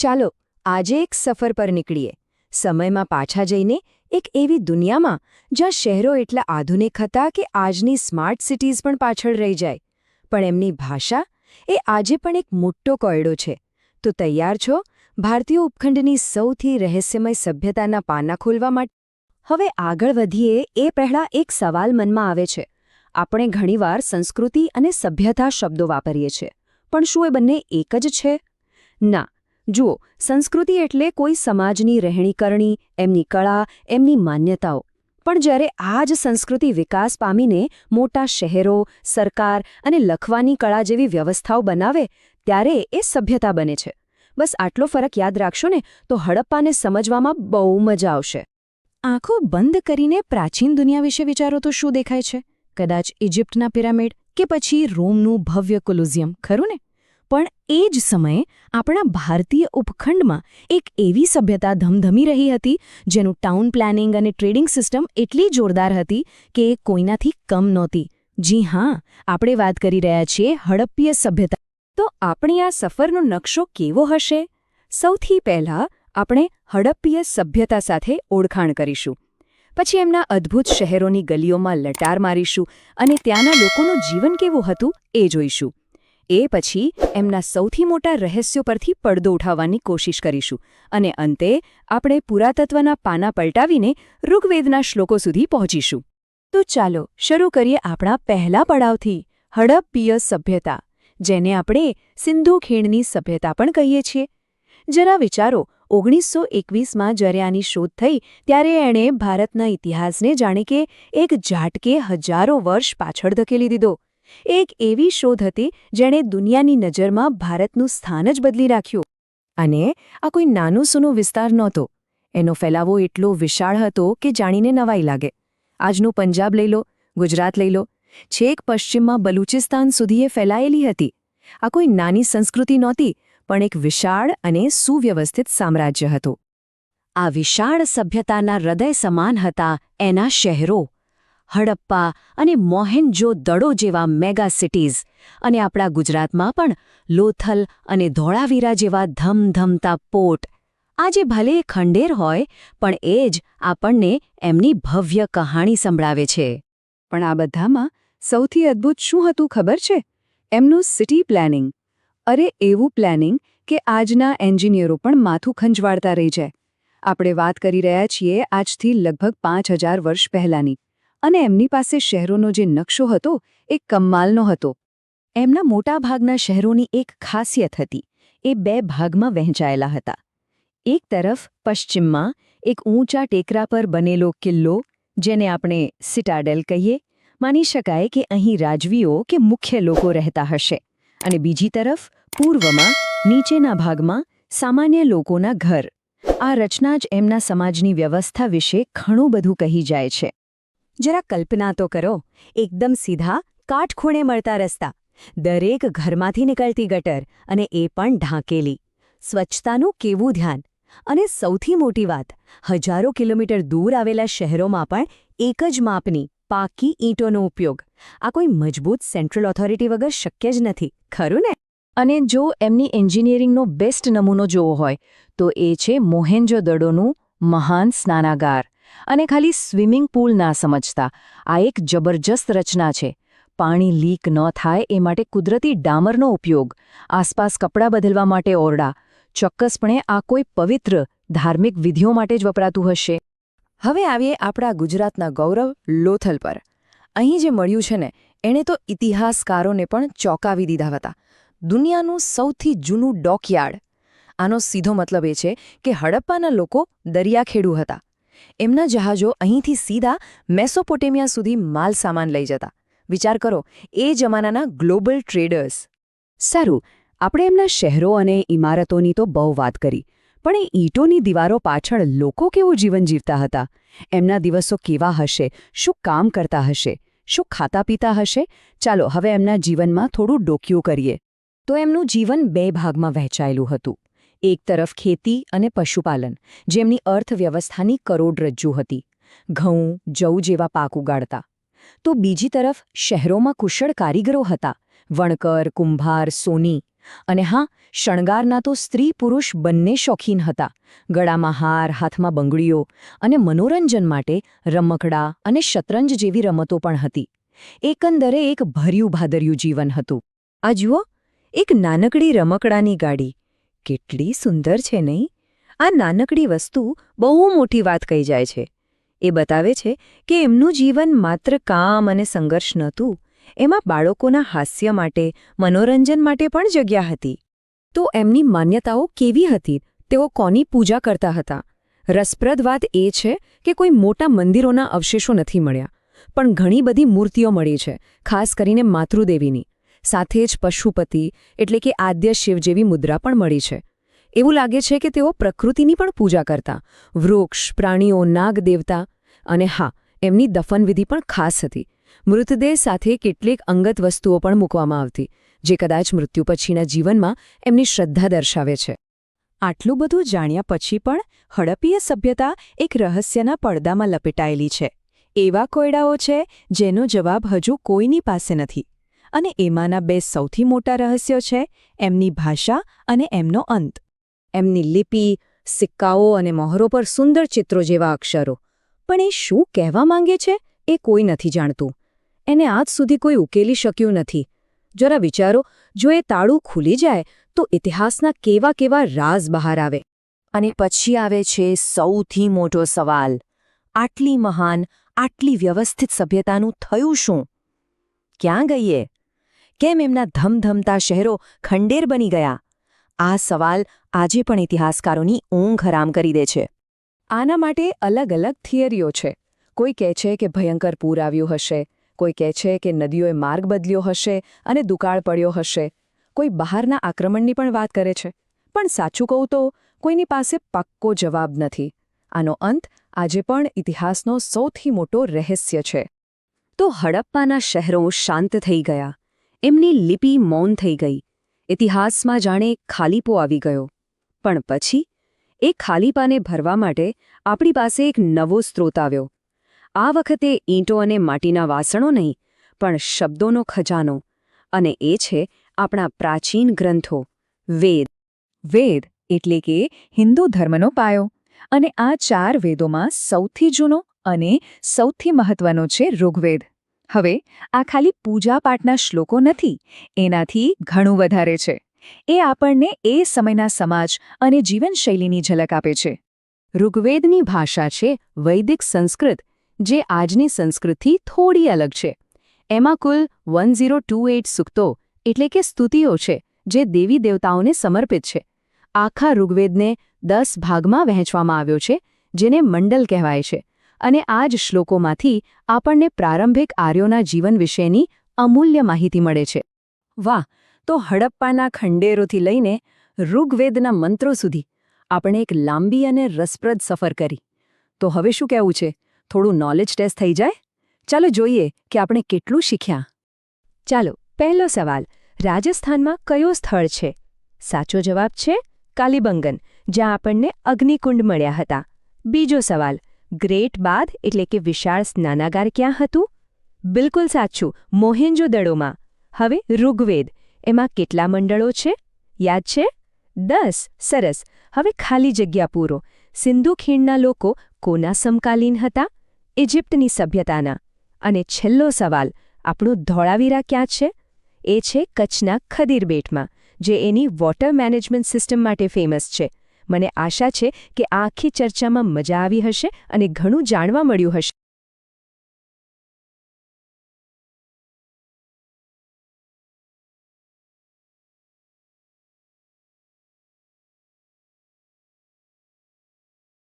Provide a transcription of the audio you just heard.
ચાલો, આજે એક સફર પર નીકળીએ. સમયમાં પાછા જઈને એક એવી દુનિયામાં જ્યાં શહેરો એટલા આધુનિક હતા કે આજની સ્માર્ટ સિટીઝ પણ પાછળ રહી જાય. પણ એમની ભાષા એ આજે પણ એક મોટો કોયડો છે. તો તૈયાર છો? ભારતીય ઉપખંડની સૌથી રહસ્યમય સભ્યતાના પાના ખોલવા માટે? હવે આગળ વધીએ એ પહેલાં એક સવાલ મનમાં આવે છે. આપણે ઘણીવાર સંસ્કૃતિ અને સભ્યતા શબ્દો વાપરીએ છીએ, પણ શું એ બંને એક જ છે? ના જુઓ, સંસ્કૃતિ એટલે કોઈ સમાજની રહેણીકરણી એમની કળા, એમની માન્યતાઓ. પણ જ્યારે આ જ સંસ્કૃતિ વિકાસ પામીને મોટા શહેરો, સરકાર અને લખવાની કળા જેવી વ્યવસ્થાઓ બનાવે, ત્યારે એ સભ્યતા બને છે. બસ આટલો ફરક યાદ રાખશો ને, તો હડપ્પાને સમજવામાં બહુ મજા આવશે. આંખો બંધ કરીને પ્રાચીન દુનિયા વિશે વિચારો તો શું દેખાય છે? કદાચ ઇજિપ્તના પિરામિડ કે પછી રોમનું ભવ્ય કોલુઝિયમ, ખરું ને? પણ એ જ સમયે આપણા ભારતીય ઉપખંડમાં એક એવી સભ્યતા ધમધમી રહી હતી, જેનું ટાઉન પ્લાનિંગ અને ટ્રેડિંગ સિસ્ટમ એટલી જોરદાર હતી કે એ કોઈનાથી કમ નહોતી. જી હા, આપણે વાત કરી રહ્યા છીએ હડપ્પીય સભ્યતા. તો આપણી આ સફરનો નકશો કેવો હશે? સૌથી પહેલાં આપણે હડપ્પીય સભ્યતા સાથે ઓળખાણ કરીશું. પછી એમના અદ્ભુત શહેરોની ગલીઓમાં લટાર મારીશું અને ત્યાંના લોકોનું જીવન કેવું હતું એ જોઈશું. એ પછી એમના સૌથી મોટા રહસ્યો પરથી પડદો ઉઠાવવાની કોશિશ કરીશું અને અંતે આપણે પુરાતત્વના પાના પલટાવીને ઋગ્વેદના શ્લોકો સુધી પહોંચીશું. તો ચાલો શરૂ કરીએ આપણા પહેલા પડાવથી, હડપ્પીય સભ્યતા, જેને આપણે સિંધુ ખીણની સભ્યતા પણ કહીએ છીએ. જરા વિચારો, ઓગણીસો એકવીસમાં જ્યારે આની શોધ થઈ, ત્યારે એણે ભારતના ઇતિહાસને જાણે કે એક ઝાટકે હજારો વર્ષ પાછળ ધકેલી દીધો. એક એવી શોધ હતી જેણે દુનિયાની નજરમાં ભારતનું સ્થાન જ બદલી રાખ્યું. અને આ કોઈ નાનું સૂનું વિસ્તાર નહોતો. એનો ફેલાવો એટલો વિશાળ હતો કે જાણીને નવાઈ લાગે. આજનું પંજાબ લઈ લો, ગુજરાત લઈ લો, છેક પશ્ચિમમાં બલુચિસ્તાન સુધી ફેલાયેલી હતી. આ કોઈ નાની સંસ્કૃતિ નહોતી, પણ એક વિશાળ અને સુવ્યવસ્થિત સામ્રાજ્ય હતું. આ વિશાળ સભ્યતાના હૃદય સમાન હતા એના શહેરો. હડપ્પા અને મોહેનજો દડો જેવા મેગા સિટીઝ અને આપણા ગુજરાતમાં પણ લોથલ અને ધોળાવીરા જેવા ધમધમતા પોર્ટ. આજે ભલે ખંડેર હોય, પણ એ જ આપણને એમની ભવ્ય કહાણી સંભળાવે છે. પણ આ બધામાં સૌથી અદ્ભુત શું હતું ખબર છે? એમનું સિટી પ્લાનિંગ. અરે એવું પ્લાનિંગ કે આજના એન્જિનિયરો પણ માથું ખંજવાળતા રહી જાય. આપણે વાત કરી રહ્યા છીએ આજથી લગભગ પાંચ વર્ષ પહેલાંની. અને એમની પાસે શહેરોનો જે નકશો હતો, એ કમ્માલનો હતો. એમના મોટાભાગના શહેરોની એક ખાસિયત હતી. એ બે ભાગમાં વહેંચાયેલા હતા. એક તરફ પશ્ચિમમાં એક ઊંચા ટેકરા પર બનેલો કિલ્લો, જેને આપણે સિટાડેલ કહીએ, માની શકાય કે અહીં રાજવીઓ કે મુખ્ય લોકો રહેતા હશે. અને બીજી તરફ પૂર્વમાં, નીચેના ભાગમાં સામાન્ય લોકોના ઘર. આ રચના જ એમના સમાજની વ્યવસ્થા વિશે ઘણું બધું કહી જાય છે. જરા કલ્પના તો કરો. એકદમ સીધા કાટખૂણે મળતા રસ્તા. દરેક ઘરમાંથી નીકળતી ગટર અને એ પણ ઢાંકેલી. સ્વચ્છતાનું કેવું ધ્યાન? અને સૌથી મોટી વાત, હજારો કિલોમીટર દૂર આવેલા શહેરોમાં પણ એક જ માપની, પાકી ઈંટોનો ઉપયોગ. આ કોઈ મજબૂત સેન્ટ્રલ ઓથોરિટી વગર શક્ય જ નથી, ખરું ને? અને જો એમની એન્જિનિયરિંગનો બેસ્ટ નમૂનો જોવો હોય, તો એ છે મોહેન્જો દડોનું મહાન સ્નાનાગાર. અને ખાલી સ્વિમિંગ પૂલ ના સમજતા. આ એક જબરજસ્ત રચના છે. પાણી લીક ન થાય એ માટે કુદરતી ડામરનો ઉપયોગ, આસપાસ કપડાં બદલવા માટે ઓરડા, ચોક્કસપણે આ કોઈ પવિત્ર ધાર્મિક વિધિઓ માટે જ વપરાતું હશે. હવે આવીએ આપણા ગુજરાતના ગૌરવ લોથલ પર. અહીં જે મળ્યું છે ને, એણે તો ઇતિહાસકારોને પણ ચોંકાવી દીધા હતા. દુનિયાનું સૌથી જૂનું ડોકયાર્ડ. આનો સીધો મતલબ એ છે કે હડપ્પાના લોકો દરિયાખેડુ હતા. એમના જહાજો અહીંથી સીધા મેસોપોટેમિયા સુધી માલ સામાન લઈ જતા. વિચાર કરો, એ જમાનાના ગ્લોબલ ટ્રેડર્સ. સારું, આપણે એમના શહેરો અને ઇમારતોની તો બહુ વાત કરી, પણ એ ઈંટોની દીવારો પાછળ લોકો કેવું જીવન જીવતા હતા? એમના દિવસો કેવા હશે? શું કામ કરતા હશે? શું ખાતા પીતા હશે? ચાલો, હવે એમના જીવનમાં થોડું ડોક્યું કરીએ. તો એમનું જીવન બે ભાગમાં વહેંચાયેલું હતું. એક તરફ ખેતી અને પશુપાલન, જેમની અર્થવ્યવસ્થાની કરોડરજ્જુ હતી, ઘઉં, જવ જેવા પાક ઉગાડતા. તો બીજી તરફ શહેરોમાં કુશળ કારીગરો હતા, વણકર, કુંભાર, સોની, અને હા, શણગારના તો સ્ત્રી પુરુષ બંને શોખીન હતા, ગળામાં હાર, હાથમાં બંગડીઓ અને મનોરંજન માટે રમકડા અને શતરંજ જેવી રમતો પણ હતી. એકંદરે એક ભર્યું ભાદર્યું જીવન હતું. આ જુઓ, એક નાનકડી રમકડાની ગાડી કેટલી સુંદર છે નહીં? આ નાનકડી વસ્તુ બહુ મોટી વાત કહી જાય છે. એ બતાવે છે કે એમનું જીવન માત્ર કામ અને સંઘર્ષ નહોતું, એમાં બાળકોના હાસ્ય માટે, મનોરંજન માટે પણ જગ્યા હતી. તો એમની માન્યતાઓ કેવી હતી? તેઓ કોની પૂજા કરતા હતા? રસપ્રદ વાત એ છે કે કોઈ મોટા મંદિરોના અવશેષો નથી મળ્યા, પણ ઘણી બધી મૂર્તિઓ મળી છે, ખાસ કરીને માતૃદેવીની. સાથે જ પશુપતિ એટલે કે આદ્ય શિવ જેવી મુદ્રા પણ મળી છે. એવું લાગે છે કે તેઓ પ્રકૃતિની પણ પૂજા કરતા, વૃક્ષ, પ્રાણીઓ, નાગ, દેવતા અને હા, એમની દફનવિધિ પણ ખાસ હતી. મૃતદેહ સાથે કેટલીક અંગત વસ્તુઓ પણ મૂકવામાં આવતી, જે કદાચ મૃત્યુ પછીના જીવનમાં એમની શ્રદ્ધા દર્શાવે છે. આટલું બધું જાણ્યા પછી પણ હડપીય સભ્યતા એક રહસ્યના પડદામાં લપેટાયેલી છે. એવા કોયડાઓ છે જેનો જવાબ હજુ કોઈની પાસે નથી. અને એમાંના બે સૌથી મોટા રહસ્યો છે, એમની ભાષા અને એમનો અંત. એમની લિપિ, સિક્કાઓ અને મહોરો પર સુંદર ચિત્રો જેવા અક્ષરો. પણ એ શું કહેવા માંગે છે, એ કોઈ નથી જાણતું. એને આજ સુધી કોઈ ઉકેલી શક્યું નથી. જરા વિચારો, જો એ તાળું ખુલી જાય, તો ઇતિહાસના કેવા કેવા રાઝ બહાર આવે. અને પછી આવે છે સૌથી મોટો સવાલ. આટલી મહાન, આટલી વ્યવસ્થિત સભ્યતાનું થયું શું? ક્યાં ગઈએ? કેમ એમના ધમધમતા શહેરો ખંડેર બની ગયા? આ સવાલ આજે પણ ઇતિહાસકારોની ઊંઘ હરામ કરી દે છે. આના માટે અલગ અલગ થિયરીઓ છે. કોઈ કહે છે કે ભયંકર પૂર આવ્યું હશે, કોઈ કહે છે કે નદીઓએ માર્ગ બદલ્યો હશે અને દુકાળ પડ્યો હશે. કોઈ બહારના આક્રમણની પણ વાત કરે છે. પણ સાચું કહું તો કોઈની પાસે પક્કો જવાબ નથી. આનો અંત આજે પણ ઇતિહાસનો સૌથી મોટો રહસ્ય છે. તો હડપ્પાના શહેરો શાંત થઈ ગયા. એમની લિપિ મૌન થઈ ગઈ. ઇતિહાસમાં જાણે ખાલીપો આવી ગયો. પણ પછી, એ ખાલીપાને ભરવા માટે આપણી પાસે એક નવો સ્ત્રોત આવ્યો. આ વખતે ઈંટો અને માટીના વાસણો નહીં, પણ શબ્દોનો ખજાનો. અને એ છે આપણા પ્રાચીન ગ્રંથો. વેદ. વેદ એટલે કે હિન્દુ ધર્મનો પાયો. અને આ ચાર વેદોમાં સૌથી જૂનો અને સૌથી મહત્વનો છે ઋગ્વેદ. હવે આ ખાલી પૂજાપાઠના શ્લોકો નથી, એનાથી ઘણું વધારે છે. એ આપણને એ સમયના સમાજ અને જીવનશૈલીની ઝલક આપે છે. ઋગ્વેદની ભાષા છે વૈદિક સંસ્કૃત, જે આજની સંસ્કૃતથી થોડી અલગ છે. એમાં કુલ વન સૂક્તો એટલે કે સ્તુતિઓ છે, જે દેવી દેવતાઓને સમર્પિત છે. આખા ઋગ્વેદને દસ ભાગમાં વહેંચવામાં આવ્યો છે, જેને મંડલ કહેવાય છે. અને આ જ શ્લોકોમાંથી આપણને પ્રારંભિક આર્યોના જીવન વિશેની અમૂલ્ય માહિતી મળે છે. વાહ, તો હડપ્પાના ખંડેરોથી લઈને ઋગ્વેદના મંત્રો સુધી આપણે એક લાંબી અને રસપ્રદ સફર કરી. તો હવે શું કહેવું છે? થોડું નોલેજ ટેસ્ટ થઈ જાય? ચાલો જોઈએ કે આપણે કેટલું શીખ્યા. ચાલો, પહેલો સવાલ. રાજસ્થાનમાં કયો સ્થળ છે? સાચો જવાબ છે કાલીબંગન, જ્યાં આપણને અગ્નિકુંડ મળ્યા હતા. બીજો સવાલ. ગ્રેટ બાદ એટલે કે વિશાળ સ્નાનાગાર ક્યાં હતું? બિલકુલ સાચું, મોહેન્જો દડોમાં હવે ઋગ્વેદ, એમાં કેટલા મંડળો છે? યાદ છે? દસ, સરસ. હવે ખાલી જગ્યા પૂરો. સિંધુ ખીણના લોકો કોના સમકાલીન હતા? ઇજિપ્તની સભ્યતાના. અને છેલ્લો સવાલ, આપણું ધોળાવીરા ક્યાં છે? એ છે કચ્છના ખદીર બેટમાં જે એની વોટર મેનેજમેન્ટ સિસ્ટમ માટે ફેમસ છે. મને આશા છે કે આ આખી ચર્ચામાં મજા આવી હશે અને ઘણું જાણવા મળ્યું હશે.